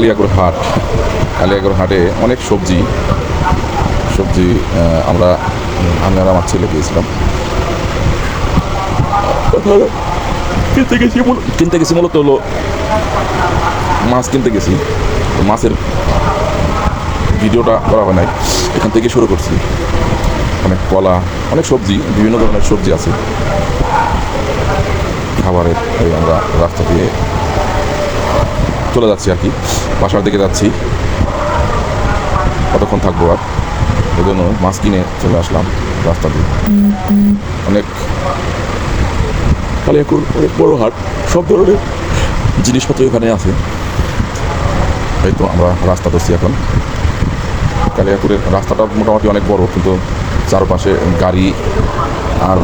কালিয়াগড় হাট। কালিয়াগড় হাটে অনেক সবজি সবজি আমরা আমি আর আমার ছেলে গিয়েছিলাম কিনতে গেছি কিনতে গেছি মূলত হলো মাছ কিনতে গেছি। মাছের ভিডিওটা করা হয় নাই। এখান থেকে শুরু করছি। অনেক কলা, অনেক সবজি, বিভিন্ন ধরনের সবজি আছে। খাবারের আমরা রাস্তা দিয়ে চলে যাচ্ছি আর কি। বাসার দিকে যাচ্ছি। কতক্ষণ থাকব আর? এই জন্য মাছ কিনে চলে আসলাম রাস্তা দিয়ে। অনেক কালিয়াকুর অনেক বড় হাট। সব ধরনের জিনিসপত্র এখানে আছে। এই তো আমরা রাস্তা ধরছি এখন। কালিয়াকুরের রাস্তাটা মোটামুটি অনেক বড়, কিন্তু চারপাশে গাড়ি আর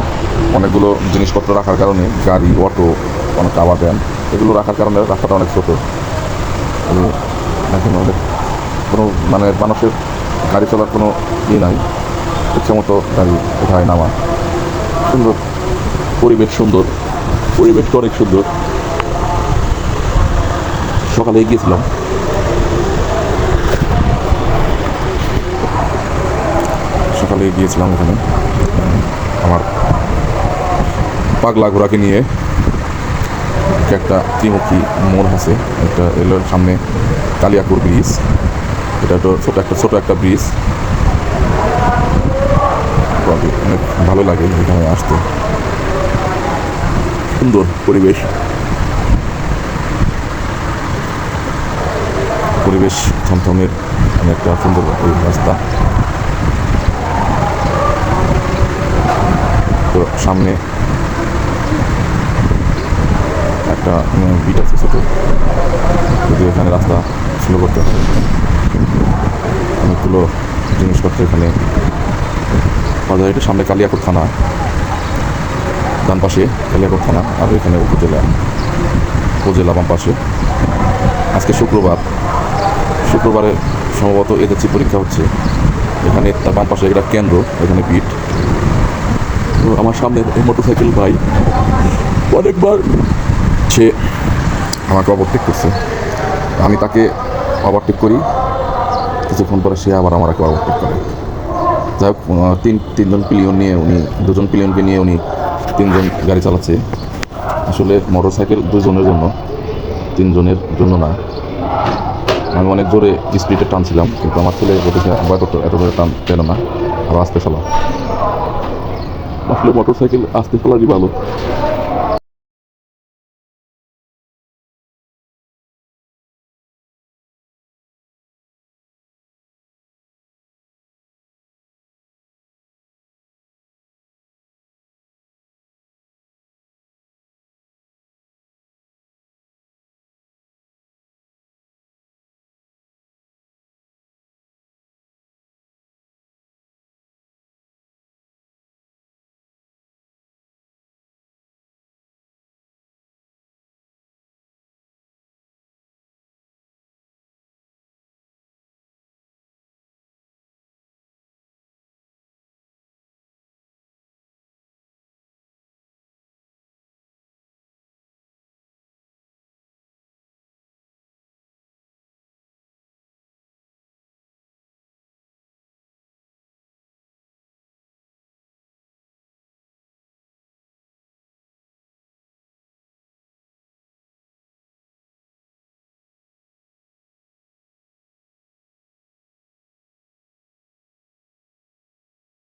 অনেকগুলো জিনিসপত্র রাখার কারণে গাড়ি, অটো, অনেক আবার ভ্যান এগুলো রাখার কারণে রাস্তাটা অনেক ছোটো। এখন কোনো মানে মানুষের গাড়ি চলার কোনো ই নাই। ইচ্ছে মতো গাড়ি কোথায় নামা। সুন্দর পরিবেশ সুন্দর। পরিবেশটা অনেক সুন্দর। সকালে গিয়েছিলাম। সকালে গিয়েছিলাম ওখানে আমার পাগলা ঘোড়াকে নিয়ে একটা ত্রিমুখী মোড় আছে, একটা রেলের সামনে কালিয়াকুর ব্রিজ এটা তো ছোট একটা ছোট একটা ব্রিজ অনেক ভালো লাগে এখানে আসতে। সুন্দর পরিবেশ। পরিবেশ থমথমের অনেকটা সুন্দর রাস্তা। তো সামনে একটা বিট আছে ছোটো। এখানে রাস্তা স্লো করতে হবে অনেকগুলো জিনিসপত্র এখানে। পাওয়া সামনে কালিয়াকুর থানা। ডান পাশে থানা আর এখানে উপজেলা। উপজেলা বাম পাশে। আজকে শুক্রবার। শুক্রবারে সম্ভবত এসএসসি পরীক্ষা হচ্ছে। এখানে তার বাম পাশে একটা কেন্দ্র, এখানে পিঠ। তো আমার সামনে মোটরসাইকেল ভাই অনেকবার সে আমাকে ওভারটেক করছে। আমি তাকে ওভারটেক করি। কিছুক্ষণ পরে সে আবার আমাকে ওভারটেক করে। যাই হোক তিন, তিনজন পিলিয়ন নিয়ে উনি, দুজন পিলিয়নকে নিয়ে উনি তিনজন গাড়ি চালাচ্ছে। আসলে মোটর সাইকেল দুজনের জন্য, তিনজনের জন্য না। আমি অনেক জোরে স্পিডে টানছিলাম, কিন্তু আমার ছেলে বলতেছে আবার এত জোরে টান কেন না আবার আস্তে চালাও। আসলে মোটর সাইকেল আস্তে চালারই ভালো।